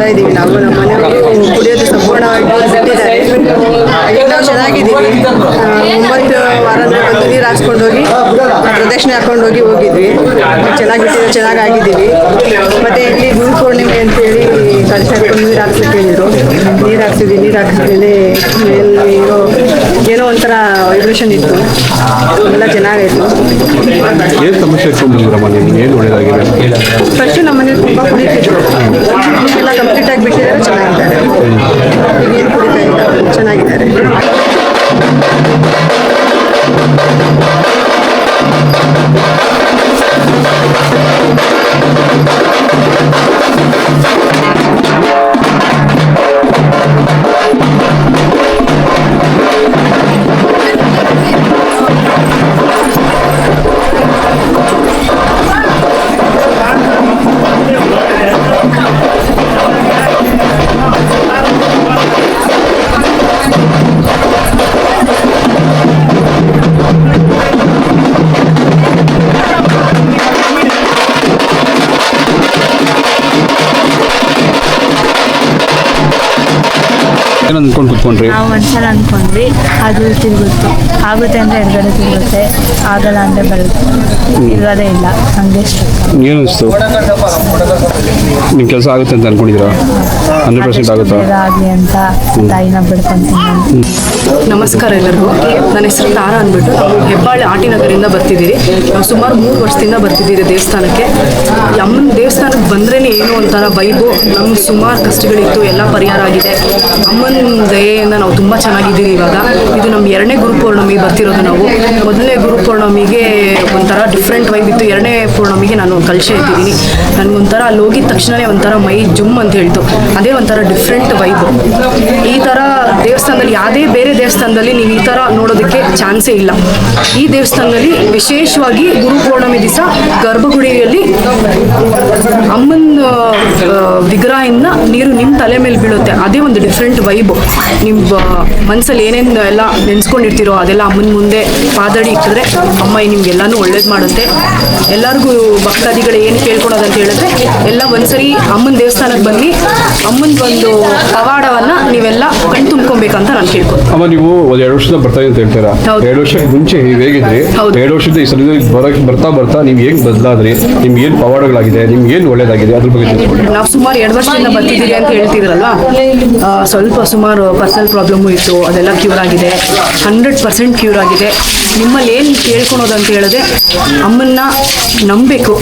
ಬರ್ತಾ ಇದ್ದೀವಿ. ನಾವು ನಮ್ಮ ಮನೆಯವರು ಕುಡಿಯೋದು ಸಂಪೂರ್ಣವಾಗಿ ಬಿಟ್ಟಿದ್ದಾರೆ. ನಾವು ಚೆನ್ನಾಗಿದ್ದೀವಿ. ಒಂಬತ್ತು ವಾರ ಒಂದು ನೀರು ಹಾಕ್ಸ್ಕೊಂಡು ಹೋಗಿ, ಪ್ರದಕ್ಷಿಣೆ ಹಾಕೊಂಡು ಹೋಗಿ ಹೋಗಿದ್ವಿ. ಚೆನ್ನಾಗಿ ಬಿಟ್ಟಿದ್ದೀವಿ ಚೆನ್ನಾಗಿ ಆಗಿದ್ದೀವಿ ಮತ್ತೆ ಇಲ್ಲಿ ಗುರು ಪೂರ್ಣಿಮೆ ಅಂತೇಳಿ ಕಲಶ ಹಾಕೊಂಡು ನೀರು ಹಾಕ್ಸಕ್ಕೆ ಹೇಳಿದ್ರು. ನೀರು ಹಾಕ್ಸಿದ್ವಿ, ನೀರು ಹಾಕಿದ್ಮೇಲೆ ಮೇಲೆ ಇರೋ ಏನೋ ಒಂಥರ ವೈಬ್ರೇಷನ್ ಇತ್ತು. ಎಲ್ಲ ಚೆನ್ನಾಗಿತ್ತು ಏನು ಸಮಸ್ಯೆ ಇಟ್ಕೊಂಡು ಬಂದ್ರಮ್ಮ ಏನು ಒಳ್ಳೇದಾಗಿದೆ? ಫಸ್ಟ್ ನಮ್ಮ ಮನೇಲಿ ತುಂಬ ಕುಡಿತಿದ್ರು. ಎಲ್ಲ ಕಂಪ್ಲೀಟ್ ಆಗಿ ಬಿಟ್ಟಿದ್ದಾರೆ ಚೆನ್ನಾಗಿದ್ದಾರೆ. ಏನು ಕುಡಿತಾ ಇಲ್ಲ ಚೆನ್ನಾಗಿದ್ದಾರೆ. ಏನು ಅಂದ್ಕೊಂಡು ಕುತ್ಕೊಂಡ್ರಿ? ನಾವು ಒಂದ್ಸಲ ಅನ್ಕೊಂಡ್ವಿ ಅದು ತಿರುಗುತ್ತೆ. ಆಗುತ್ತೆ ಅಂದ್ರೆ ಎಡಗಡೆ ತಿರುಗುತ್ತೆ ಆಗಲ್ಲ ಅಂದ್ರೆ ಬರುತ್ತೆ. ಇರೋದೇ ಇಲ್ಲ ಹಂಗೆ ಏನು ಅನಿಸ್ತು? ನಿಮ್ಮ ಕೆಲಸ ಆಗುತ್ತೆ ಅಂತ ಅನ್ಕೊಂಡಿದ್ದೀರಾ? ಹಂಡ್ರೆಡ್ ಪರ್ಸೆಂಟ್ ಆಗುತ್ತಾ. ಆಗಲಿ ಅಂತ ತಾಯಿನ ಬಿಡ್ಕೊಂತೀನಿ ನಮಸ್ಕಾರ ಎಲ್ಲರಿಗೂ. ನನ್ನ ಹೆಸರು ತಾರಾ ಅಂದ್ಬಿಟ್ಟು ನಾವು ಹೆಬ್ಬಾಳೆ ಆಟಿನಗರಿಂದ ಬರ್ತಿದ್ದೀರಿ. ನಾವು ಸುಮಾರು ಮೂರು ವರ್ಷದಿಂದ ಬರ್ತಿದ್ದೀರಿ ದೇವಸ್ಥಾನಕ್ಕೆ. ಈ ಅಮ್ಮನ ದೇವಸ್ಥಾನಕ್ಕೆ ಬಂದ್ರೇ ಏನು ಒಂಥರ ವೈಬು ನಮ್ಗೆ ಸುಮಾರು ಕಷ್ಟಗಳಿತ್ತು ಎಲ್ಲ ಪರಿಹಾರ ಆಗಿದೆ. ಅಮ್ಮನ ದಯೆಯಿಂದ ನಾವು ತುಂಬ ಚೆನ್ನಾಗಿದ್ದೀವಿ ಇವಾಗ. ಇದು ನಮ್ಮ ಎರಡನೇ ಗುರು ಪೌರ್ಣಮಿ ಬರ್ತಿರೋದು ನಾವು. ಮೊದಲನೇ ಗುರು ಪೌರ್ಣಮಿಗೆ ಒಂಥರ ಡಿಫ್ರೆಂಟ್ ವೈಬ್ ಇತ್ತು. ಎರಡನೇ ಪೌರ್ಣಮಿಗೆ ನಾನು ಕಲಶ ಇಟ್ಟಿದ್ದೀನಿ ನನಗೊಂಥರ ಅಲ್ಲಿ ಹೋಗಿದ ತಕ್ಷಣವೇ ಒಂಥರ ಮೈ ಜುಮ್ ಅಂತ ಹೇಳ್ತು. ಅದೇ ಒಂಥರ ಡಿಫ್ರೆಂಟ್ ವೈಬ್ ಈ ಥರ ದೇವಸ್ಥಾನದಲ್ಲಿ ಯಾವುದೇ ಬೇರೆ ದೇವಸ್ಥಾನದಲ್ಲಿ ನೀವು ಈ ಥರ ನೋಡೋದಕ್ಕೆ ಚಾನ್ಸೇ ಇಲ್ಲ. ಈ ದೇವಸ್ಥಾನದಲ್ಲಿ ವಿಶೇಷವಾಗಿ ಗುರು ಪೌರ್ಣಮಿ ದಿವಸ ಗರ್ಭಗುಡಿಯಲ್ಲಿ ಅಮ್ಮನ ವಿಗ್ರಹದಿಂದ ನೀರು ನಿಮ್ಮ ತಲೆ ಮೇಲೆ ಬೀಳುತ್ತೆ. ಅದೇ ಒಂದು ಡಿಫ್ರೆಂಟ್ ವೈಬ್ ನಿಮ್ಮ ಮನಸ್ಸಲ್ಲಿ ಏನೇನು ಎಲ್ಲ ನೆನೆಸ್ಕೊಂಡಿರ್ತೀರೋ ಅದೆಲ್ಲ ಅಮ್ಮನ ಮುಂದೆ ಪಾದಡಿ ಇಟ್ಟಿದ್ರೆ ಅಮ್ಮ ನಿಮ್ಗೆಲ್ಲನೂ ಒಳ್ಳೇದು ಮಾಡುತ್ತೆ. ಎಲ್ಲರಿಗೂ ಭಕ್ತಾದಿಗಳು ಏನು ಕೇಳ್ಕೊಳೋದಂತ ಹೇಳಿದ್ರೆ, ಎಲ್ಲ ಒಂದ್ಸರಿ ಅಮ್ಮನ ದೇವಸ್ಥಾನಕ್ಕೆ ಬನ್ನಿ. ಅಮ್ಮನ ಒಂದು ಪವಾಡವನ್ನ ನೀವೆಲ್ಲ ಕಣ್ ತುಂಬ್ಕೊಬೇಕಂತ ನಾನು ಕೇಳ್ಕೊತೀನಿ. ಅಮ್ಮ ನೀವು ಒಂದು ಎರಡು ವರ್ಷದ ಬರ್ತಾ ಅಂತ ಹೇಳ್ತೀರಾ. ಎರಡು ವರ್ಷಕ್ಕೆ ಮುಂಚೆ ನೀವು ಹೇಗಿದ್ರಿ. ಎರಡು ವರ್ಷದ ಈ ಸಲ ಬರಕ್ ಬರ್ತಾ ಬರ್ತಾ ನೀವು ಹೇಗೆ ಬದಲಾದ್ರಿ? ನಿಮ್ಗೆ ಏನು ಪವಾಡಗಳಾಗಿದೆ ನಿಮ್ಗೆ ಏನು ಒಳ್ಳೇದಾಗಿದೆ? ಅದ್ರ ಬಗ್ಗೆ ನಾವು ಸುಮಾರು ಎರಡು ವರ್ಷದಿಂದ ಬರ್ತಿದ್ದೀರಿ ಅಂತ ಹೇಳ್ತಿದ್ರಲ್ವಾ? ಆ, ಸ್ವಲ್ಪ ಸುಮಾರು ಪರ್ಸನಲ್ ಪ್ರಾಬ್ಲಮ್ ಇತ್ತು ಅದೆಲ್ಲ ಕ್ಯೂರ್ ಆಗಿದೆ. ಹಂಡ್ರೆಡ್ ಪರ್ಸೆಂಟ್ ಕ್ಯೂರ್ ಆಗಿದೆ. ನಿಮ್ಮಲ್ಲಿ ಏನು ಕೇಳ್ಕೊಳೋದು ಅಂತ ಹೇಳಿದ್ರೆ ಅಮ್ಮನ್ನ ನಂಬಬೇಕು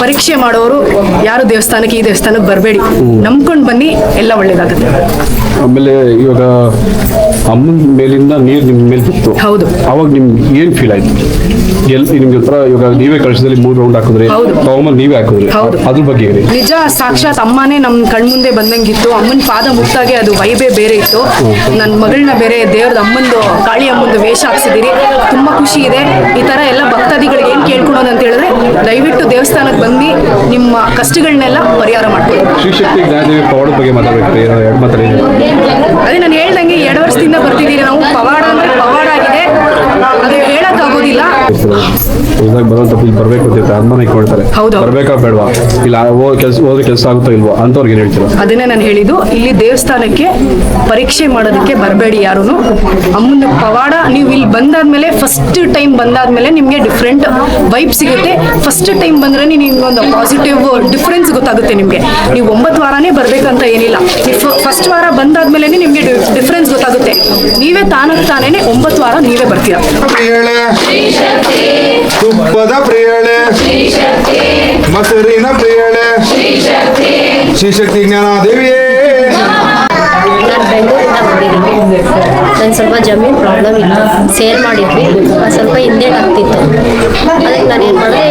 ಪರೀಕ್ಷೆ ಮಾಡೋರು ಯಾರು ದೇವಸ್ಥಾನಕ್ಕೆ ಈ ದೇವಸ್ಥಾನಕ್ಕೆ ಬರಬೇಡಿ. ನಂಬ್ಕೊಂಡು ಬನ್ನಿ ಎಲ್ಲ ಒಳ್ಳೇದಾಗುತ್ತೆ. ಆಮೇಲೆ ಇವಾಗ ಅಮ್ಮನ ಮೇಲಿಂದ ನೀರು ನಿಮ್ಮ ಮೇಲೆ ಬಿತ್ತು. ಹೌದು. ಅವಾಗ ನಿಮ್ಗೆ ಏನು ಫೀಲ್ ಆಯ್ತು? ಎಲ್ಲಿ ನಿಮ್ಗೆ ಹತ್ರ ಇವಾಗ ನೀವೇ ಕಳಿಸಿದಲ್ಲಿ ಮೂರು ರೌಂಡ್ ಹಾಕಿದ್ರೆ ಹೌದು. ತಗೊಂಬಂದು ನೀವೇ ಹಾಕಿದ್ರಿ. ಅದ್ರ ಬಗ್ಗೆ ಹೇಳಿ. ನಿಜ ಸಾಕ್ಷಾತ್ ಅಮ್ಮನೇ ನಮ್ಮ ಕಣ್ಮುಂದೆ ಬಂದಂಗಿತ್ತು. ಅಮ್ಮನ ಪಾದ ಮುಟ್ಟಾಗೆ ಅದು ವೈಬೇ ಬೇರೆ ಇತ್ತು. ನನ್ನ ಮಗಳನ್ನ ಬೇರೆ ದೇವ್ರದ ಅಮ್ಮಂದು ಕಾಳಿ ಅಮ್ಮಂದು ವೇಷ ಹಾಕ್ಸಿದ್ದೀರಿ ತುಂಬ ಖುಷಿ ಇದೆ. ಈ ಥರ ಎಲ್ಲ ಭಕ್ತಾದಿಗಳಿಗೆ ಏನು ಕೇಳ್ಕೊಳೋದು ಅಂತ ಹೇಳಿದ್ರೆ ದಯವಿಟ್ಟು ದೇವಸ್ಥಾನಕ್ಕೆ ಬಂದು ನಿಮ್ಮ ಕಷ್ಟಗಳನ್ನೆಲ್ಲ ಪರಿಹಾರ ಮಾಡ್ಕೊಳ್ಳಿ. ಅದೇ ನಾನು ಹೇಳ್ದಂಗೆ ಎರಡು ವರ್ಷದಿಂದ ಬರ್ತಿದ್ದೀರಿ ನಾವು. ಪವಾಡ ಅಂದರೆ ಪವಾಡ ಆಗಿದೆ. ಅದು ಇದಾಗ ಬರುವಂತ ಇಲ್ಲಿ ಬರ್ಬೇಕು ಅಂತ ಅನುಮಾನ ಇಟ್ಕೊಳ್ತಾರೆ. ಹೌದು. ಬರ್ಬೇಕಾ ಬೇಡವಾ? ಇಲ್ಲ ಕೆಲಸ ಹೋದ್ರೆ ಕೆಲಸ ಆಗುತ್ತೋ ಇಲ್ವೋ ಅಂತವ್ರಿಗೆ ಏನು ಹೇಳ್ತೀರಾ? ಅದನ್ನೇ ನಾನು ಹೇಳಿದ್ದು. ಇಲ್ಲಿ ದೇವಸ್ಥಾನಕ್ಕೆ ಪರೀಕ್ಷೆ ಮಾಡೋದಕ್ಕೆ ಬರಬೇಡಿ ಯಾರೂ ಅಮ್ಮನ ಪವಾಡ ನೀವು ಇಲ್ಲಿ ಬಂದಾದ್ಮೇಲೆ ಫಸ್ಟ್ ಟೈಮ್ ಬಂದಾದ್ಮೇಲೆ ನಿಮಗೆ ಡಿಫ್ರೆಂಟ್ ವೈಬ್ ಸಿಗುತ್ತೆ. ಫಸ್ಟ್ ಟೈಮ್ ಬಂದ್ರೆ ನಿಮ್ಗೊಂದು ಪಾಸಿಟಿವ್ ಡಿಫ್ರೆನ್ಸ್ ಗೊತ್ತಾಗುತ್ತೆ ನಿಮಗೆ. ನೀವು ಒಂಬತ್ತು ವಾರನೇ ಬರಬೇಕಂತ ಏನಿಲ್ಲ. ಫಸ್ಟ್ ವಾರ ಬಂದಾದ್ಮೇಲೆ ನಿಮಗೆ ಡಿಫ್ರೆನ್ಸ್ ಗೊತ್ತಾಗುತ್ತೆ. ನೀವೇ ತಾನಕ್ಕೆ ತಾನೇ ಒಂಬತ್ತು ವಾರ ನೀವೇ ಬರ್ತೀರಾ. ತುಪ್ಪದ ಪ್ರಿಯಳೆ ಮೊಸರಿನ ಪ್ರಿಯಳೆ ಶ್ರೀಶಕ್ತಿ ಜ್ಞಾನಾದೇವಿಯೇ. ದೇವಿಯೇ ನನ್ನ ಸ್ವಲ್ಪ ಜಮೀನು ಪ್ರಾಬ್ಲಮ್ ಇಲ್ಲ. ಸೇಲ್ ಮಾಡಿದ್ವಿ. ಸ್ವಲ್ಪ ಹಿಂದೆ ಆಗ್ತಿತ್ತು. ಅದಕ್ಕೆ ನಾನು ಏನು ಮಾಡಿದೆ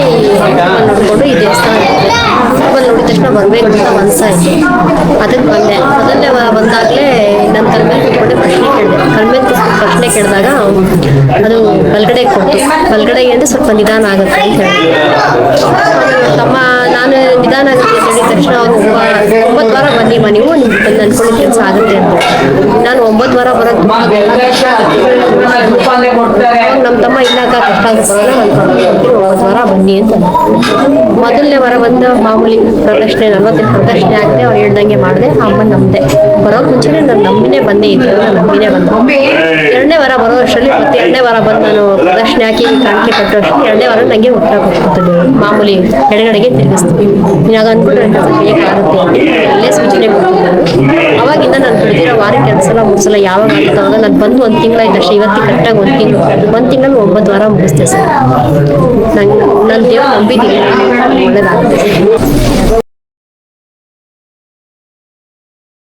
ನೋಡ್ಕೊಂಡು ಈ ದೇವಸ್ಥಾನ ಬಂದು ನೋಡಿದ ತಕ್ಷಣ ಬರಬೇಕು ಅಂತ ಮನಸ್ಸಾಯಿತು ಅದಕ್ಕೆ ಬಂದೆ. ಬಂದಾಗ್ಲೇ ಬಂದಾಗಲೇ ನನ್ನ ತಲೆ ಮೇಲೆ ಕೂತ್ಕೊಂಡು ಪ್ರಶ್ನೆ ಕೇಳಿದೆ ತಲೆ ಮೇಲೆ ಪ್ರಶ್ನೆ ಅದು ಬಲಗಡೆ ಕೊಟ್ಟು ಬಲಗಡೆ ಅಂದರೆ ಸ್ವಲ್ಪ ನಿಧಾನ ಆಗುತ್ತೆ ಅಂತ ಹೇಳಿ ತಮ್ಮ ನಾನು ನಿಧಾನ ಆಗುತ್ತೆ ಹೇಳಿದ ತಕ್ಷಣ ಅವರು ಒಂಬತ್ತು ವಾರ ಬಂದಿಮ್ಮ ನೀವು ನಿಮ್ಗೆ ಬಂದು ಕೆಲಸ ಆಗುತ್ತೆ ಅಂತ. ನಾನು ಒಂಬತ್ತು ವಾರ ಬರೋದು ನಮ್ಮ ತಮ್ಮ ಇನ್ನಾಕ ಕಷ್ಟ ಆಗುತ್ತೆ ಒಂಬತ್ತು ವಾರ ಬನ್ನಿ ಅಂತ ಮೊದಲನೇ ವಾರ ಬಂದು ಮಾಮೂಲಿ ಪ್ರದಕ್ಷಿಣೆ ನಲ್ವತ್ತೈದು ಪ್ರದಕ್ಷಿಣೆ ಆಗ್ತದೆ ಅವ್ರು ಹೇಳ್ದಂಗೆ ಮಾಡಿದೆ ಅಮ್ಮ ನಮ್ದೆ. ಬರೋ ಮುಂಚೆನೆ ನಾನು ನಂಬಿನೇ ಬಂದೇ ಇದ್ದೆ ನಾನು ನಂಬಿನೇ ಬಂದು ಎರಡನೇ ವಾರ ಬರೋ ಅಷ್ಟರಲ್ಲಿ ಮತ್ತೆ ಎರಡನೇ ವಾರ ಬಂದು ನಾನು ಪ್ರದಕ್ಷಿಣೆ ಹಾಕಿ ಕಾಣಿಕೆ ಕಟ್ಟೋ ಅಷ್ಟರಲ್ಲಿ ಎರಡನೇ ವಾರ ನನಗೆ ಊಟ ಮಾಮೂಲಿ ಎಡಗಡೆಗೆ ತಿರುಗಿಸ್ತೀವಿ ಇವಾಗ ಬೇಕಾಗುತ್ತೆ ಅಂತ ಅಲ್ಲೇ ಸೂಚನೆ ಕೊಡ್ತಿದ್ದೆ ಅವಾಗಿಂದ ನಾನು ಬಿಡ್ದಿರೋ ವಾರಕ್ಕೆ ಎರಡು ಸಲ ಮೂರು ಸಲ ಯಾವಾಗ ಆಗುತ್ತೆ ಅವಾಗ ನಾನು ಬಂದು ಒಂದು ತಿಂಗಳಾಯ್ತು. ಅಷ್ಟೇ ಇವತ್ತಿಗೆ ಕರೆಕ್ಟಾಗಿ ಒಂದು ತಿಂಗಳು ಒಂದು ತಿಂಗಳಲ್ಲಿ ಒಂಬತ್ತು ವಾರ ಮುಗಿಸ್ದೆ ಸರ್. ನಂಗೆ ನನ್ನ ದೇವ್ರು ನಂಬಿದ್ದೀನಿ ಒಳ್ಳೇದಾಗುತ್ತೆ